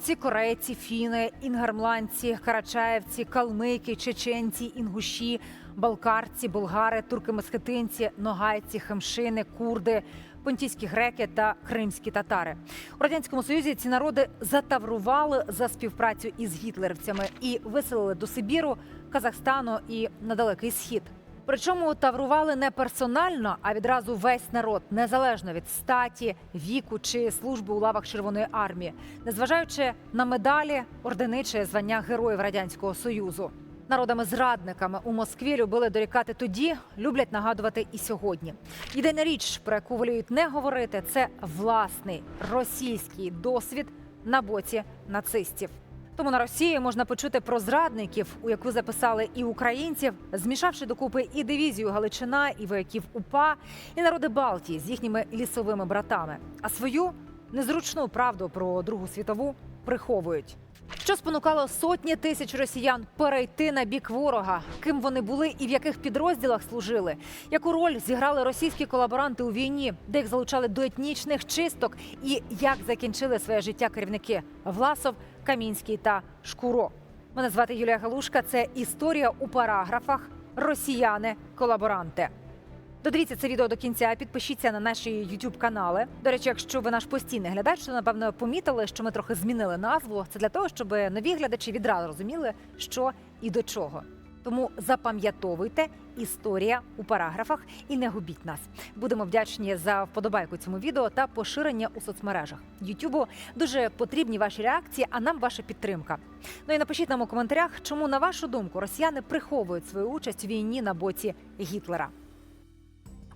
японці, корейці, фіни, інгермландці, карачаєвці, калмики, чеченці, інгуші, балкарці, болгари, турки-месхетинці, ногайці, хемшини, курди, понтійські греки та кримські татари. У радянському союзі ці народи затаврували за співпрацю із гітлерівцями і виселили до Сибіру, Казахстану і на далекий схід. Причому таврували не персонально, а відразу весь народ, незалежно від статі, віку чи служби у лавах Червоної армії, незважаючи на медалі, ордени чи звання героїв радянського союзу. Народами-зрадниками у Москві любили дорікати тоді, люблять нагадувати і сьогодні. Єдина річ, про яку воліють не говорити, це власний російський досвід на боці нацистів. Тому на Росії можна почути про зрадників, у яку записали і українців, змішавши докупи і дивізію Галичина, і вояків УПА, і народи Балтії з їхніми лісовими братами. А свою незручну правду про Другу світову приховують. Що спонукало сотні тисяч росіян перейти на бік ворога? Ким вони були і в яких підрозділах служили? Яку роль зіграли російські колаборанти у війні, де їх залучали до етнічних чисток? І як закінчили своє життя керівники Власов, Камінський та Шкуро? Мене звати Юлія Галушка. Це історія у параграфах Росіяни колаборанти. Додивіться це відео до кінця. Підпишіться на наші youtube канали. До речі, якщо ви наш постійний глядач, то напевно помітили, що ми трохи змінили назву. Це для того, щоб нові глядачі відразу розуміли, що і до чого. Тому запам'ятовуйте історія у параграфах і не губіть нас. Будемо вдячні за вподобайку цьому відео та поширення у соцмережах. Ютубу дуже потрібні ваші реакції, а нам ваша підтримка. Ну і напишіть нам у коментарях, чому на вашу думку росіяни приховують свою участь у війні на боці Гітлера.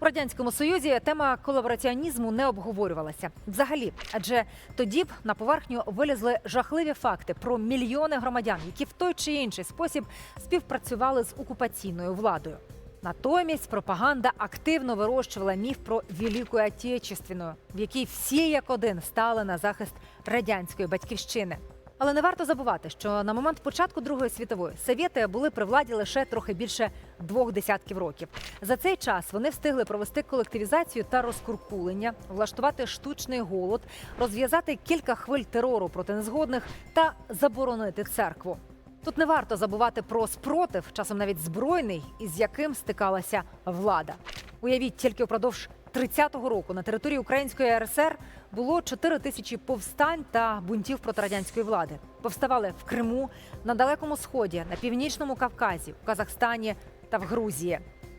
У радянському союзі тема колабораціонізму не обговорювалася взагалі, адже тоді б на поверхню вилізли жахливі факти про мільйони громадян, які в той чи інший спосіб співпрацювали з окупаційною владою. Натомість пропаганда активно вирощувала міф про Велику Отечественну, в якій всі як один стали на захист радянської батьківщини. Але не варто забувати, що на момент початку Другої світової совєти були при владі лише трохи більше двох десятків років. За цей час вони встигли провести колективізацію та розкуркулення, влаштувати штучний голод, розв'язати кілька хвиль терору проти незгодних та заборонити церкву. Тут не варто забувати про спротив, часом навіть збройний, із яким стикалася влада. Уявіть, тільки впродовж 30-го року на території Української РСР було 4 тисячі повстань та бунтів проти радянської влади. Повставали в Криму, на Далекому Сході, на північному Кавказі, в Казахстані та в Грузії.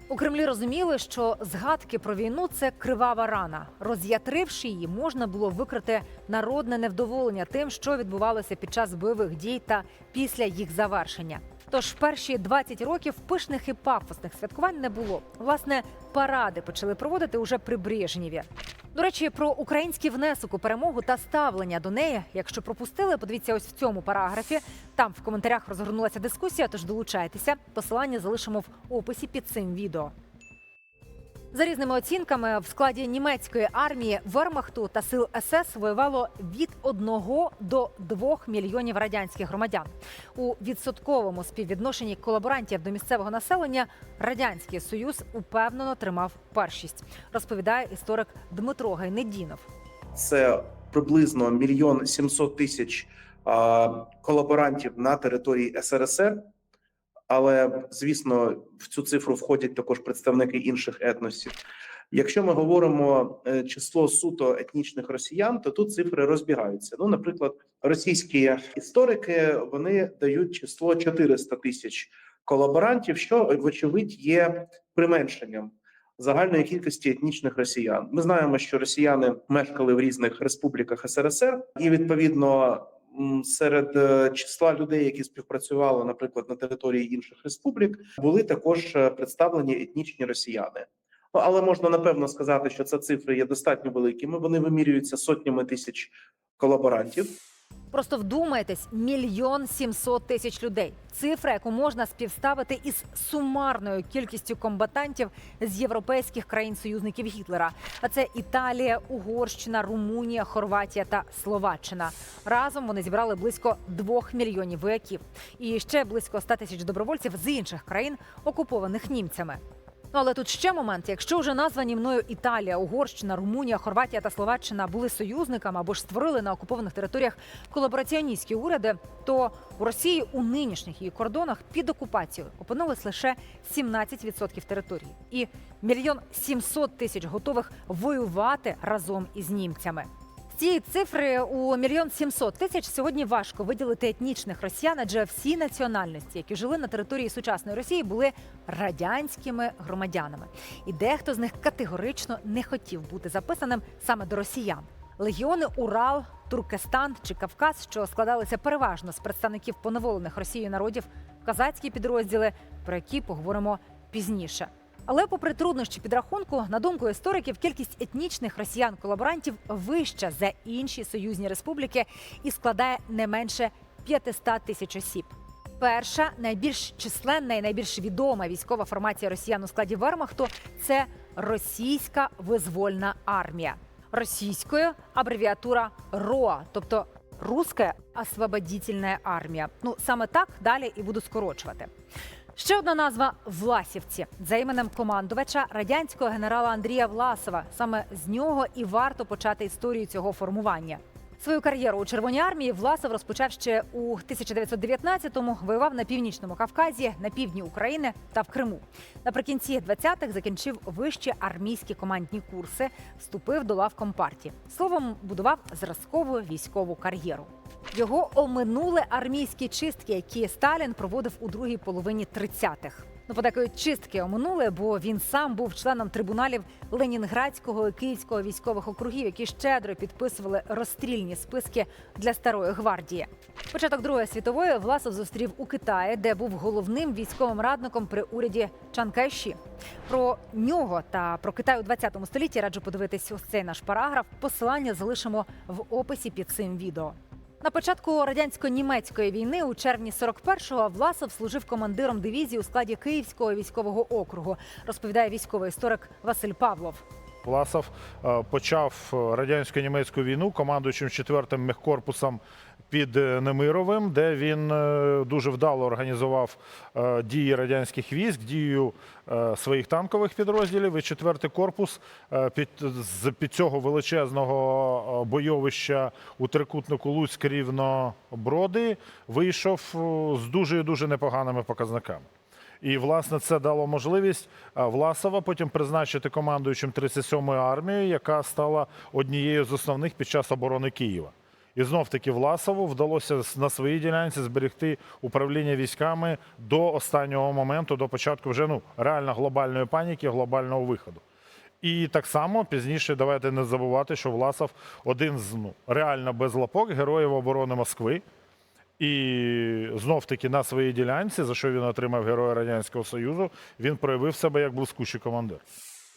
У Кремлі розуміли, що згадки про війну це кривава рана. Роз'ятривши її, можна було викрити народне невдоволення тим, що відбувалося під час бойових дій та після їх завершення. Тож перші 20 років пишних і пафосних святкувань не було. Власне, паради почали проводити уже при Брежнєві. До речі, про український внесок у перемогу та ставлення до неї. Якщо пропустили, подивіться ось в цьому параграфі. Там в коментарях розгорнулася дискусія, тож долучайтеся. Посилання залишимо в описі під цим відео. За різними оцінками, в складі німецької армії Вермахту та сил СС воювало від 1 до 2 мільйонів радянських громадян. У відсотковому співвідношенні колаборантів до місцевого населення радянський союз упевнено тримав першість, розповідає історик Дмитро Гайнедінов. це приблизно мільйон сімсот тисяч колаборантів на території СРСР. Але звісно, в цю цифру входять також представники інших етносів. Якщо ми говоримо е, число суто етнічних росіян, то тут цифри розбігаються. Ну, наприклад, російські історики вони дають число 400 тисяч колаборантів, що вочевидь є применшенням загальної кількості етнічних росіян. Ми знаємо, що росіяни мешкали в різних республіках СРСР, і відповідно серед е, числа людей, які співпрацювали, наприклад, на території інших республік, були також е, представлені етнічні росіяни. Ну, але можна напевно сказати, що ці цифри є достатньо великими. Вони вимірюються сотнями тисяч колаборантів. Просто вдумайтесь, мільйон сімсот тисяч людей. Цифра, яку можна співставити із сумарною кількістю комбатантів з європейських країн-союзників Гітлера. А це Італія, Угорщина, Румунія, Хорватія та Словаччина. Разом вони зібрали близько двох мільйонів вояків і ще близько 100 тисяч добровольців з інших країн, окупованих німцями. Ну але тут ще момент: якщо вже названі мною Італія, Угорщина, Румунія, Хорватія та Словаччина були союзниками або ж створили на окупованих територіях колабораціоністські уряди, то у Росії у нинішніх її кордонах під окупацією опинилось лише 17% території, і мільйон сімсот тисяч готових воювати разом із німцями. Цієї цифри у мільйон сімсот тисяч сьогодні важко виділити етнічних росіян, адже всі національності, які жили на території сучасної Росії, були радянськими громадянами, і дехто з них категорично не хотів бути записаним саме до росіян. Легіони Урал, Туркестан чи Кавказ, що складалися переважно з представників поневолених Росією народів, казацькі підрозділи, про які поговоримо пізніше. Але, попри труднощі підрахунку, на думку істориків, кількість етнічних росіян-колаборантів вища за інші союзні республіки і складає не менше 500 тисяч осіб. Перша найбільш численна і найбільш відома військова формація росіян у складі Вермахту це російська визвольна армія. Російською абревіатура РОА, тобто Руська освободительна армія. Ну саме так далі і буду скорочувати. Ще одна назва Власівці за іменем командувача радянського генерала Андрія Власова. Саме з нього і варто почати історію цього формування. Свою кар'єру у Червоній армії Власов розпочав ще у 1919-му, Воював на північному Кавказі, на півдні України та в Криму. Наприкінці 20-х закінчив вищі армійські командні курси, вступив до лав компартії. Словом, будував зразкову військову кар'єру. Його оминули армійські чистки, які Сталін проводив у другій половині 30-х. Ну, подекої чистки оминули, бо він сам був членом трибуналів Ленінградського і Київського військових округів, які щедро підписували розстрільні списки для старої гвардії. Початок Другої світової Власов зустрів у Китаї, де був головним військовим радником при уряді Чан Кайші. Про нього та про Китай у 20 столітті раджу подивитись ось цей наш параграф. Посилання залишимо в описі під цим відео. На початку радянсько-німецької війни у червні 41-го Власов служив командиром дивізії у складі Київського військового округу, розповідає військовий історик Василь Павлов. Власов е, почав радянсько-німецьку війну командуючим 4-м мехкорпусом під е, Немировим, де він е, дуже вдало організував е, дії радянських військ, дію своїх танкових підрозділів. І 4-й корпус під, з під цього величезного бойовища у трикутнику Луцьк рівно Броди вийшов з дуже дуже непоганими показниками. І власне це дало можливість Власова потім призначити командуючим 37-ї армії, яка стала однією з основних під час оборони Києва. І знов таки Власову вдалося на своїй ділянці зберегти управління військами до останнього моменту, до початку вже ну реально глобальної паніки, глобального виходу. І так само пізніше давайте не забувати, що Власов один з ну реально без лапок героїв оборони Москви. І знов таки на своїй ділянці, за що він отримав Героя Радянського Союзу, він проявив себе як блискучий командир.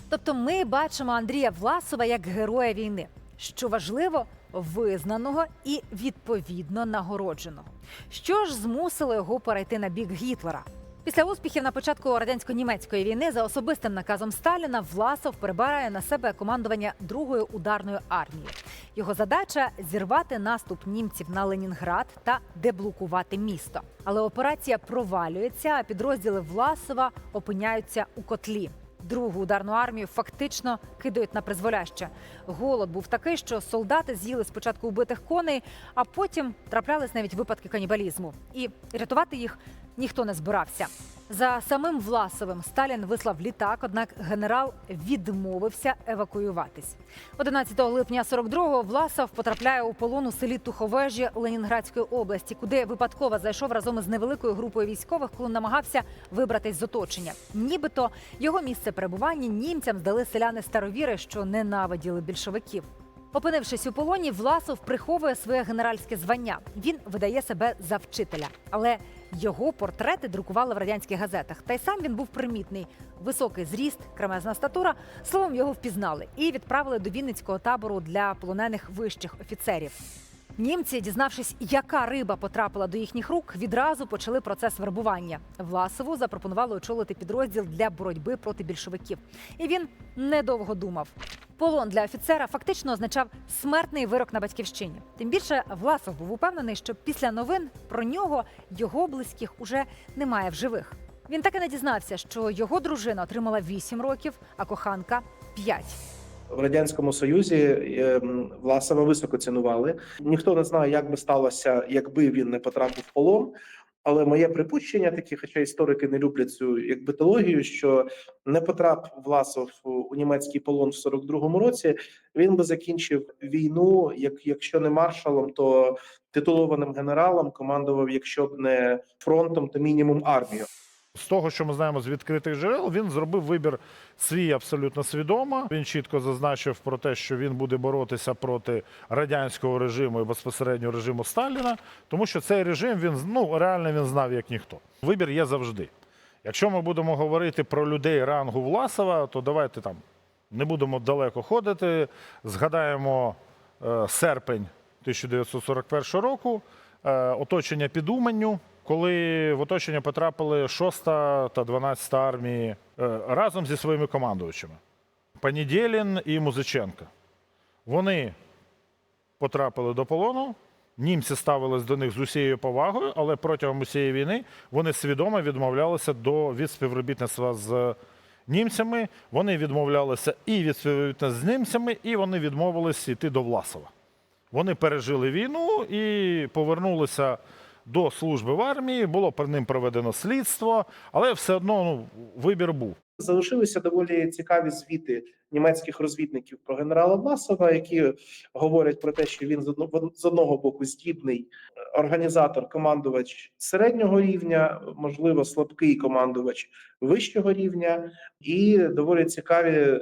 Тобто, ми бачимо Андрія Власова як героя війни, що важливо, визнаного і відповідно нагородженого. Що ж змусило його перейти на бік Гітлера? Після успіхів на початку радянсько-німецької війни за особистим наказом Сталіна Власов перебирає на себе командування другої ударної армії. Його задача зірвати наступ німців на Ленінград та деблокувати місто. Але операція провалюється, а підрозділи Власова опиняються у котлі. Другу ударну армію фактично кидають на призволяще. Голод був такий, що солдати з'їли спочатку убитих коней, а потім траплялись навіть випадки канібалізму. І рятувати їх ніхто не збирався. За самим Власовим Сталін вислав літак, однак генерал відмовився евакуюватись. 11 липня 42-го Власов потрапляє у полон у селі Туховежі Ленінградської області, куди випадково зайшов разом із невеликою групою військових, коли намагався вибратись з оточення. Нібито його місце перебування німцям здали селяни старовіри, що ненавиділи більшовиків. Опинившись у полоні, Власов приховує своє генеральське звання. Він видає себе за вчителя, але його портрети друкували в радянських газетах. Та й сам він був примітний. Високий зріст, кремезна статура. Словом, його впізнали і відправили до Вінницького табору для полонених вищих офіцерів. Німці, дізнавшись, яка риба потрапила до їхніх рук, відразу почали процес вербування. Власову запропонували очолити підрозділ для боротьби проти більшовиків. І він недовго думав. Полон для офіцера фактично означав смертний вирок на батьківщині. Тим більше Власов був упевнений, що після новин про нього його близьких уже немає в живих. Він так і не дізнався, що його дружина отримала 8 років, а коханка 5. В радянському союзі ем, Власова високо цінували. Ніхто не знає, як би сталося, якби він не потрапив в полон. Але моє припущення таке, хоча історики не люблять цю як битологію, що не потрапив Власов у німецький полон в 42-му році. Він би закінчив війну, як якщо не маршалом, то титулованим генералом командував, якщо б не фронтом, то мінімум армією. З того, що ми знаємо з відкритих джерел, він зробив вибір свій абсолютно свідомо. Він чітко зазначив про те, що він буде боротися проти радянського режиму і безпосередньо режиму Сталіна, тому що цей режим він ну реально він знав як ніхто. Вибір є завжди. Якщо ми будемо говорити про людей рангу Власова, то давайте там не будемо далеко ходити. Згадаємо е, серпень 1941 року, е, оточення під Уманню, коли в оточення потрапили 6 та 12 армії е, разом зі своїми командувачами Панідєлін і Музиченко. Вони потрапили до полону. Німці ставились до них з усією повагою, але протягом усієї війни вони свідомо відмовлялися до від співробітництва з німцями. Вони відмовлялися і від співробітництва з німцями, і вони відмовилися йти до Власова. Вони пережили війну і повернулися до служби в армії. Було про ним проведено слідство, але все одно ну, вибір був. Залишилися доволі цікаві звіти німецьких розвідників про генерала Власова, які говорять про те, що він з одного боку здібний організатор, командувач середнього рівня, можливо, слабкий командувач вищого рівня, і доволі цікаві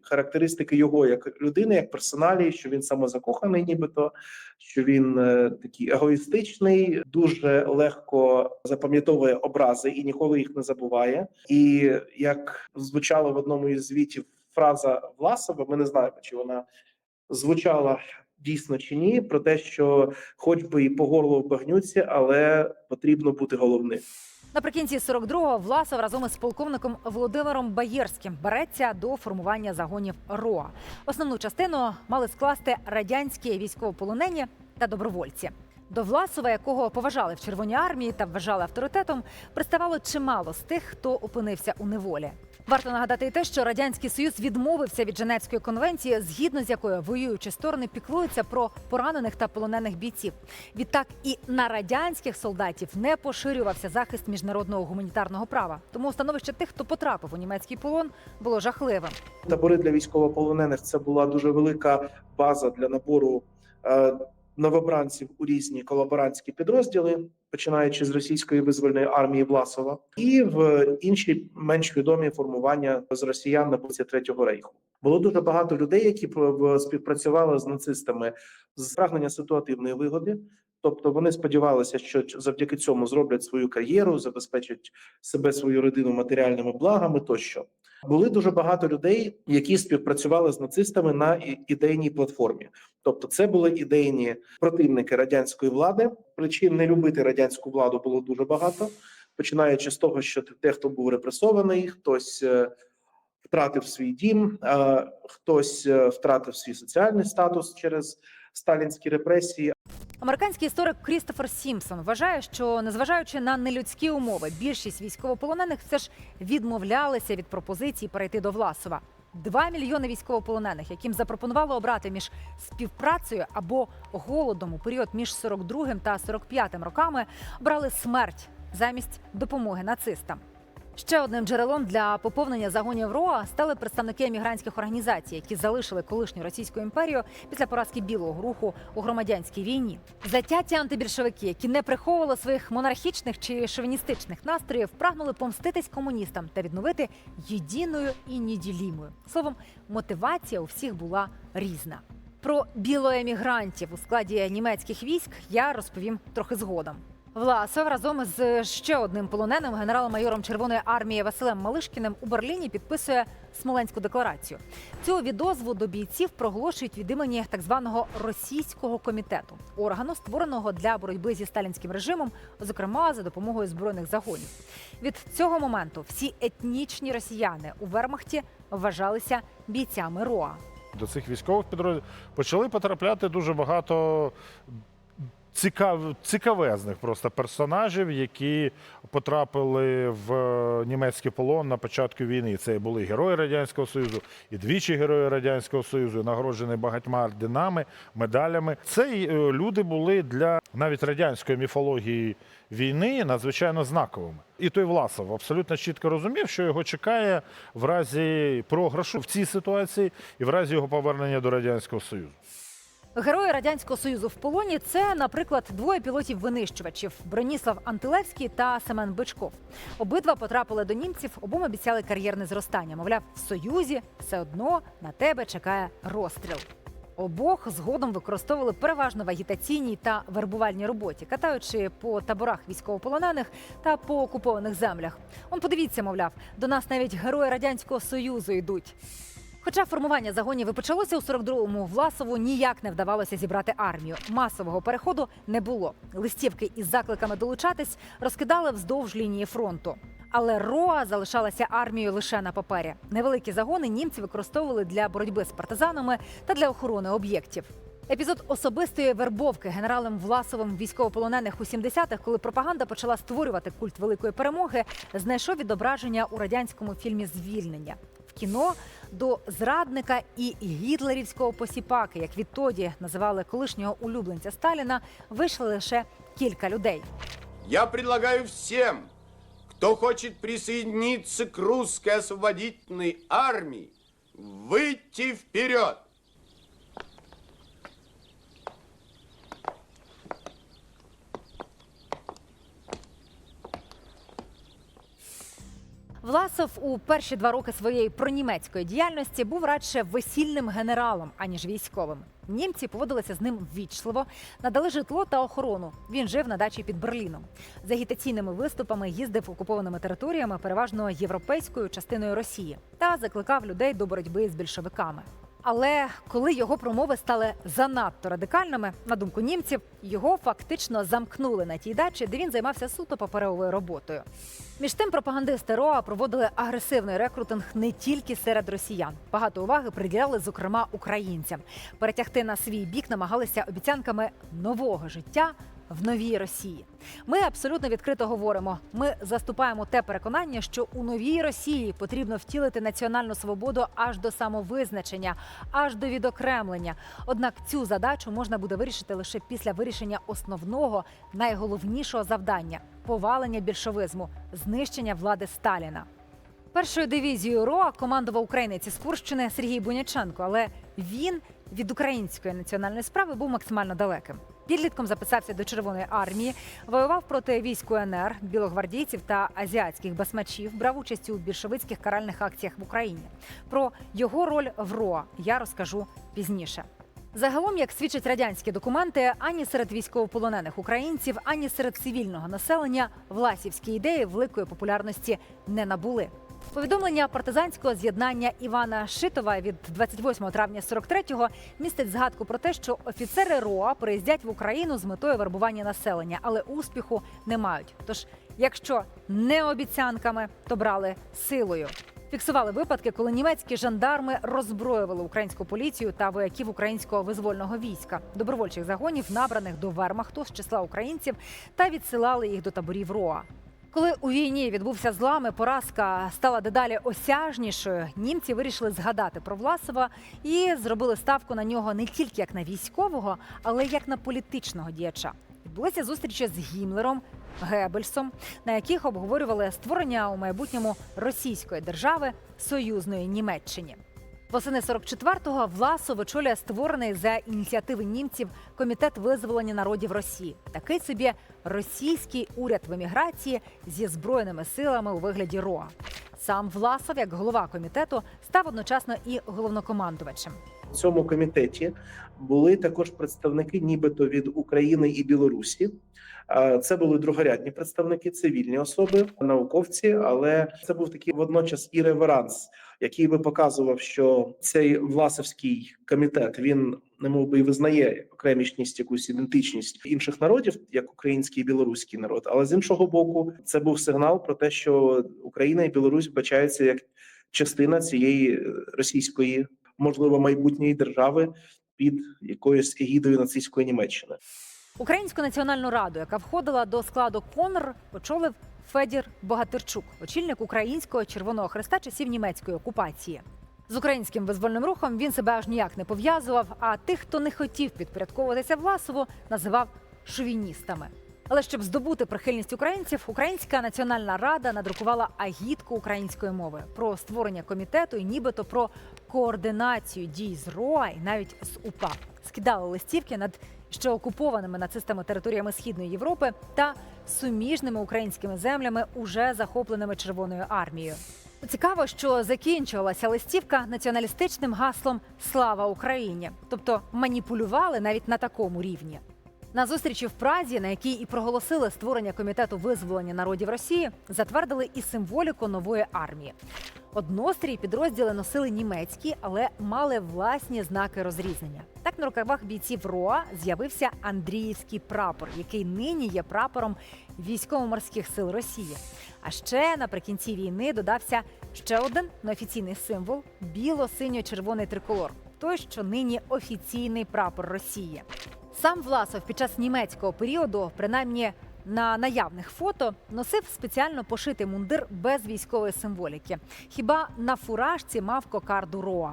характеристики його як людини, як персоналі, що він самозакоханий, нібито що він е, такий егоїстичний, дуже легко запам'ятовує образи і ніколи їх не забуває. І як звучало в одному із звітів фраза Власова, ми не знаємо, чи вона звучала дійсно чи ні, про те, що хоч би і по горло в багнюці, але потрібно бути головним. Наприкінці 42-го Власов разом із полковником Володимиром Баєрським береться до формування загонів РОА. Основну частину мали скласти радянські військовополонені та добровольці. До Власова, якого поважали в Червоній армії та вважали авторитетом, приставало чимало з тих, хто опинився у неволі. Варто нагадати і те, що радянський союз відмовився від Женевської конвенції, згідно з якою воюючі сторони піклуються про поранених та полонених бійців. Відтак і на радянських солдатів не поширювався захист міжнародного гуманітарного права. Тому становище тих, хто потрапив у німецький полон, було жахливим. Табори для військовополонених це була дуже велика база для набору е, новобранців у різні колаборантські підрозділи, починаючи з російської визвольної армії Власова, і в інші менш відомі формування з росіян на боці третього рейху. Було дуже багато людей, які співпрацювали з нацистами з прагнення ситуативної вигоди. Тобто вони сподівалися, що завдяки цьому зроблять свою кар'єру, забезпечать себе свою родину матеріальними благами тощо. Були дуже багато людей, які співпрацювали з нацистами на ідейній платформі. Тобто, це були ідейні противники радянської влади. Причин не любити радянську владу було дуже багато, починаючи з того, що дехто був репресований, хтось е, втратив свій дім, е, хтось е, втратив свій соціальний статус через сталінські репресії. Американський історик Крістофер Сімпсон вважає, що незважаючи на нелюдські умови, більшість військовополонених все ж відмовлялися від пропозиції перейти до Власова. Два мільйони військовополонених, яким запропонували обрати між співпрацею або голодом у період між 42 та 45 роками, брали смерть замість допомоги нацистам. Ще одним джерелом для поповнення загонів РОА стали представники емігрантських організацій, які залишили колишню російську імперію після поразки білого руху у громадянській війні. Затяті антибільшовики, які не приховували своїх монархічних чи шовіністичних настроїв, прагнули помститись комуністам та відновити єдиною і неділімою. Словом, мотивація у всіх була різна. Про білоемігрантів у складі німецьких військ я розповім трохи згодом. Власов разом з ще одним полоненим генерал-майором Червоної армії Василем Малишкіним у Берліні підписує Смоленську декларацію. Цю відозву до бійців проголошують від імені так званого російського комітету, органу створеного для боротьби зі сталінським режимом, зокрема за допомогою збройних загонів. Від цього моменту всі етнічні росіяни у Вермахті вважалися бійцями РОА. До цих військових підрозділів почали потрапляти дуже багато цікав, цікавезних просто персонажів, які потрапили в е, німецький полон на початку війни. Це були герої Радянського Союзу, і двічі герої Радянського Союзу, нагороджені багатьма орденами, медалями. Це е, люди були для навіть радянської міфології війни надзвичайно знаковими. І той Власов абсолютно чітко розумів, що його чекає в разі програшу в цій ситуації і в разі його повернення до Радянського Союзу. Герої радянського союзу в полоні це, наприклад, двоє пілотів-винищувачів Броніслав Антилевський та Семен Бичков. Обидва потрапили до німців, обом обіцяли кар'єрне зростання. Мовляв, в союзі все одно на тебе чекає розстріл. Обох згодом використовували переважно в агітаційній та вербувальній роботі, катаючи по таборах військовополонених та по окупованих землях. Он подивіться, мовляв, до нас навіть герої радянського союзу йдуть. Хоча формування загонів і почалося у 42-му, Власову ніяк не вдавалося зібрати армію. Масового переходу не було. Листівки із закликами долучатись розкидали вздовж лінії фронту. Але РОА залишалася армією лише на папері. Невеликі загони німці використовували для боротьби з партизанами та для охорони об'єктів. Епізод особистої вербовки генералом Власовим військовополонених у 70-х, коли пропаганда почала створювати культ великої перемоги, знайшов відображення у радянському фільмі Звільнення в кіно до зрадника і гітлерівського посіпаки, як відтоді називали колишнього улюбленця Сталіна, вийшли лише кілька людей. Я предлагаю всем, кто хочет присоединиться к русской освободительной армии, выйти вперед. Власов у перші два роки своєї пронімецької діяльності був радше весільним генералом, аніж військовим. Німці поводилися з ним ввічливо, надали житло та охорону. Він жив на дачі під Берліном. З агітаційними виступами їздив окупованими територіями, переважно європейською частиною Росії, та закликав людей до боротьби з більшовиками. Але коли його промови стали занадто радикальними, на думку німців, його фактично замкнули на тій дачі, де він займався суто паперовою роботою. Між тим, пропагандисти РОА проводили агресивний рекрутинг не тільки серед росіян. Багато уваги приділяли, зокрема, українцям. Перетягти на свій бік намагалися обіцянками нового життя в новій Росії. Ми абсолютно відкрито говоримо. Ми заступаємо те переконання, що у новій Росії потрібно втілити національну свободу аж до самовизначення, аж до відокремлення. Однак цю задачу можна буде вирішити лише після вирішення основного найголовнішого завдання повалення більшовизму, знищення влади Сталіна. Першою дивізією РОА командував українець із Курщини Сергій Буняченко, але він від української національної справи був максимально далеким. Підлітком записався до Червоної армії, воював проти військ УНР, білогвардійців та азіатських басмачів, брав участь у більшовицьких каральних акціях в Україні. Про його роль в РОА я розкажу пізніше. Загалом, як свідчать радянські документи, ані серед військовополонених українців, ані серед цивільного населення власівські ідеї великої популярності не набули. Повідомлення партизанського з'єднання Івана Шитова від 28 травня 43-го містить згадку про те, що офіцери РОА приїздять в Україну з метою вербування населення, але успіху не мають. Тож, якщо не обіцянками, то брали силою. Фіксували випадки, коли німецькі жандарми роззброювали українську поліцію та вояків українського визвольного війська, добровольчих загонів, набраних до вермахту з числа українців, та відсилали їх до таборів РОА. Коли у війні відбувся злам і поразка стала дедалі осяжнішою, німці вирішили згадати про Власова і зробили ставку на нього не тільки як на військового, але й як на політичного діяча. Відбулися зустрічі з Гімлером, Геббельсом, на яких обговорювали створення у майбутньому російської держави союзної Німеччині. Восени 44-го Власов очолює створений за ініціативи німців комітет визволення народів Росії. Такий собі російський уряд в еміграції зі збройними силами у вигляді РОА. Сам Власов, як голова комітету, став одночасно і головнокомандувачем. Цьому комітеті були також представники, нібито від України і Білорусі. Це були другорядні представники, цивільні особи, науковці, але це був такий водночас і реверанс, який би показував, що цей власовський комітет він не мов би і визнає окремішність, якусь ідентичність інших народів, як український і білоруський народ. Але з іншого боку, це був сигнал про те, що Україна і Білорусь бачаються як частина цієї російської, можливо, майбутньої держави під якоюсь егідою нацистської Німеччини. Українську національну раду, яка входила до складу КОНР, очолив Федір Богатирчук, очільник українського Червоного Хреста часів німецької окупації. З українським визвольним рухом він себе аж ніяк не пов'язував. А тих, хто не хотів підпорядковуватися Власову, називав шовіністами. Але щоб здобути прихильність українців, Українська національна рада надрукувала агітку української мови про створення комітету і нібито про координацію дій з РОА і навіть з УПА. Скидали листівки над ще окупованими нацистами територіями Східної Європи та суміжними українськими землями, уже захопленими Червоною армією. Цікаво, що закінчувалася листівка націоналістичним гаслом Слава Україні, тобто маніпулювали навіть на такому рівні. На зустрічі в Празі, на якій і проголосили створення комітету визволення народів Росії, затвердили і символіку нової армії. Однострій підрозділи носили німецькі, але мали власні знаки розрізнення. Так на рукавах бійців РОА з'явився Андріївський прапор, який нині є прапором військово-морських сил Росії. А ще наприкінці війни додався ще один неофіційний символ біло-синьо-червоний триколор, той, що нині офіційний прапор Росії. Сам Власов під час німецького періоду, принаймні на наявних фото, носив спеціально пошитий мундир без військової символіки. Хіба на фуражці мав кокарду Роа.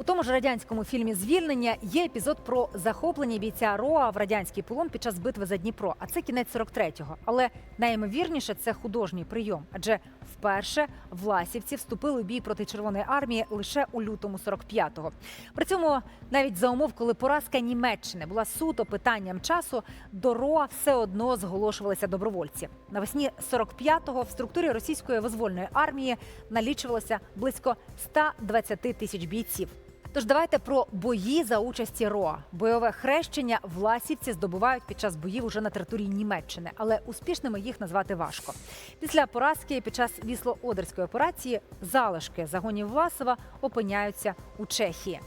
У тому ж радянському фільмі Звільнення є епізод про захоплення бійця Роа в радянський полон під час битви за Дніпро. А це кінець 43-го. Але найімовірніше це художній прийом, адже вперше власівці вступили у бій проти Червоної армії лише у лютому 45-го. При цьому навіть за умов, коли поразка Німеччини була суто питанням часу, до РОА все одно зголошувалися добровольці. Навесні 45-го в структурі російської визвольної армії налічувалося близько 120 тисяч бійців. Тож давайте про бої за участі РОА. Бойове хрещення власівці здобувають під час боїв уже на території Німеччини, але успішними їх назвати важко. Після поразки під час вісло-одерської операції залишки загонів Власова опиняються у Чехії.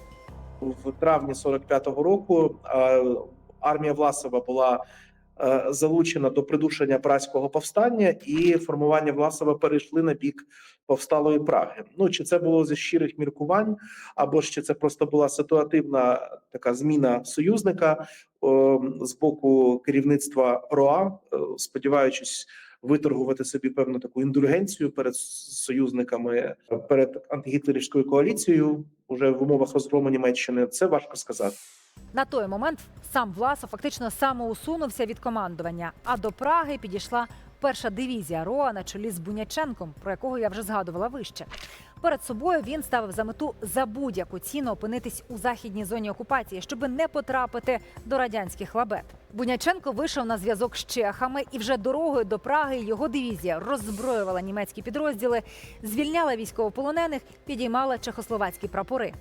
в травні 45-го року е, армія Власова була е, залучена до придушення празького повстання, і формування Власова перейшли на бік повсталої Праги. Ну чи це було зі щирих міркувань, або ж чи це просто була ситуативна така зміна союзника е, з боку керівництва РОА, е, сподіваючись. Виторгувати собі певну таку індульгенцію перед союзниками перед антигітлерівською коаліцією уже в умовах розгрому Німеччини. Це важко сказати. На той момент сам Власов фактично самоусунувся від командування. А до Праги підійшла перша дивізія РОА на чолі з Буняченком, про якого я вже згадувала вище. Перед собою він ставив за мету за будь-яку ціну опинитись у західній зоні окупації, щоб не потрапити до радянських лабет. Буняченко вийшов на зв'язок з чехами, і вже дорогою до Праги його дивізія роззброювала німецькі підрозділи, звільняла військовополонених, підіймала чехословацькі прапори.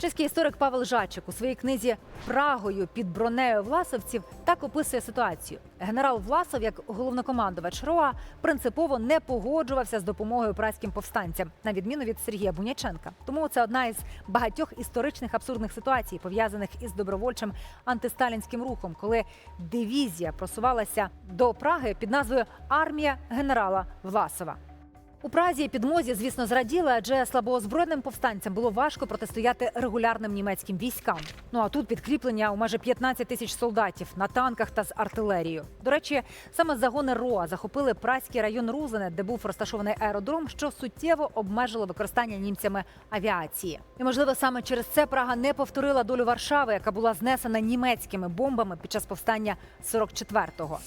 Чеський історик Павел Жачик у своїй книзі Прагою під бронею власовців так описує ситуацію. Генерал Власов, як головнокомандувач РОА, принципово не погоджувався з допомогою праським повстанцям, на відміну від Сергія Буняченка. Тому це одна із багатьох історичних абсурдних ситуацій, пов'язаних із добровольчим антисталінським рухом, коли дивізія просувалася до Праги під назвою Армія генерала Власова. У Празі підмозі, звісно, зраділи, адже слабоозброєним повстанцям було важко протистояти регулярним німецьким військам. Ну а тут підкріплення у майже 15 тисяч солдатів на танках та з артилерією. До речі, саме загони РОА захопили празький район Рузене, де був розташований аеродром, що суттєво обмежило використання німцями авіації. І можливо, саме через це Прага не повторила долю Варшави, яка була знесена німецькими бомбами під час повстання 44-го.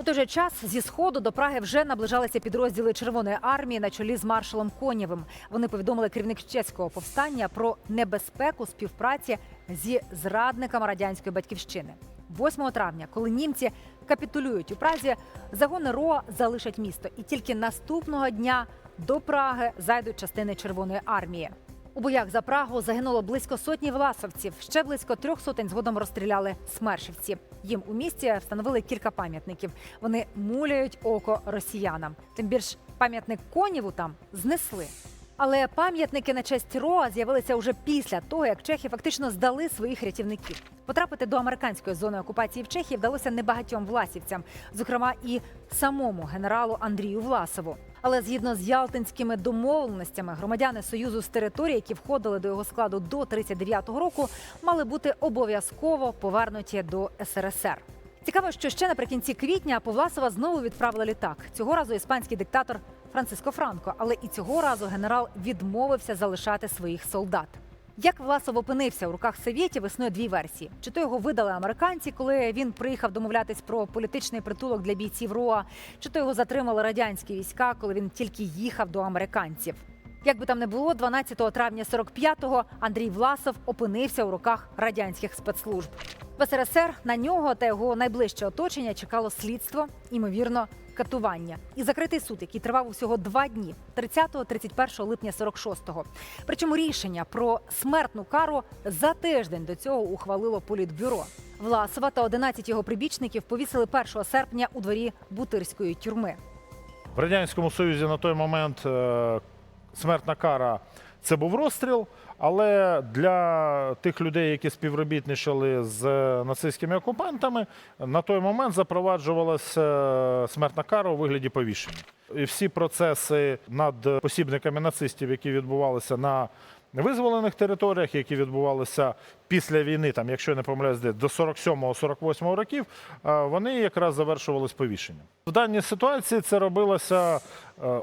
У той же час зі сходу до Праги вже наближалися підрозділи Червоної армії на чолі з маршалом Конєвим. Вони повідомили керівник чеського повстання про небезпеку співпраці зі зрадниками радянської батьківщини. 8 травня, коли німці капітулюють у Празі, загони РОА залишать місто, і тільки наступного дня до Праги зайдуть частини Червоної армії. У боях за Прагу загинуло близько сотні власовців. Ще близько трьох сотень згодом розстріляли смершівці. Їм у місті встановили кілька пам'ятників. Вони муляють око росіянам. Тим більш пам'ятник конєву там знесли. Але пам'ятники на честь Роа з'явилися вже після того, як чехи фактично здали своїх рятівників. Потрапити до американської зони окупації в Чехії вдалося небагатьом власівцям, зокрема і самому генералу Андрію Власову. Але згідно з ялтинськими домовленостями, громадяни союзу з територій, які входили до його складу до 39-го року, мали бути обов'язково повернуті до СРСР. Цікаво, що ще наприкінці квітня Повласова знову відправили літак. Цього разу іспанський диктатор Франциско Франко, але і цього разу генерал відмовився залишати своїх солдат. Як Власов опинився у руках совєтів, існує дві версії: чи то його видали американці, коли він приїхав домовлятись про політичний притулок для бійців РОА, чи то його затримали радянські війська, коли він тільки їхав до американців. Як би там не було, 12 травня 45-го Андрій Власов опинився у руках радянських спецслужб. В СРСР на нього та його найближче оточення чекало слідство, ймовірно, катування і закритий суд, який тривав усього два дні 30-31 липня 46-го. Причому рішення про смертну кару за тиждень до цього ухвалило політбюро. Власова та 11 його прибічників повісили 1 серпня у дворі Бутирської тюрми. В Радянському Союзі на той момент е, смертна кара це був розстріл, але для тих людей, які співробітничали з нацистськими окупантами, на той момент запроваджувалася е, смертна кара у вигляді повішення. І всі процеси над посібниками нацистів, які відбувалися на визволених територіях, які відбувалися після війни, там, якщо я не помиляюсь, до 47-48 років, вони якраз завершувались повішенням. В даній ситуації це робилося, е,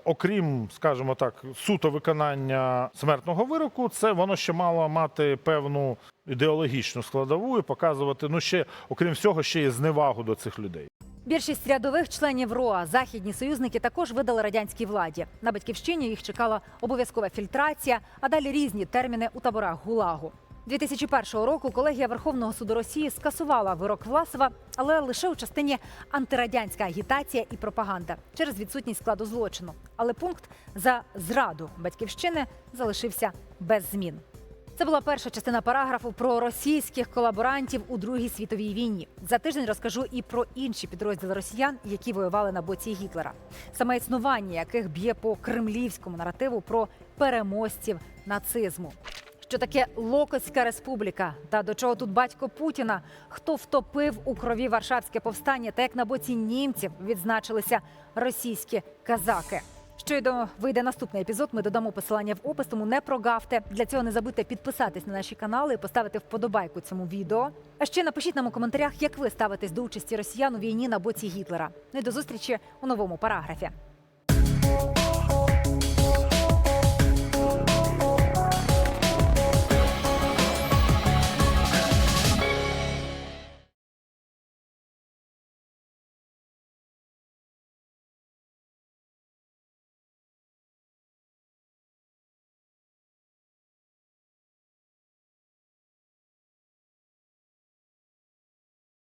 окрім, скажімо так, суто виконання смертного вироку, це воно ще мало мати певну ідеологічну складову і показувати, ну ще, окрім всього, ще і зневагу до цих людей. Більшість рядових членів РОА західні союзники також видали радянській владі. На батьківщині їх чекала обов'язкова фільтрація, а далі різні терміни у таборах ГУЛАГу. 2001 року колегія Верховного суду Росії скасувала вирок Власова, але лише у частині антирадянська агітація і пропаганда через відсутність складу злочину. Але пункт за зраду батьківщини залишився без змін. Це була перша частина параграфу про російських колаборантів у Другій світовій війні. За тиждень розкажу і про інші підрозділи росіян, які воювали на боці Гітлера, саме існування яких б'є по кремлівському наративу про переможців нацизму. Що таке Локотська республіка? Та до чого тут батько Путіна? Хто втопив у крові Варшавське повстання? Та як на боці німців відзначилися російські казаки? Щойно вийде наступний епізод. Ми додамо посилання в опис, тому не прогавте. Для цього не забудьте підписатись на наші канали і поставити вподобайку цьому відео. А ще напишіть нам у коментарях, як ви ставитесь до участі росіян у війні на боці Гітлера. Ну і до зустрічі у новому параграфі.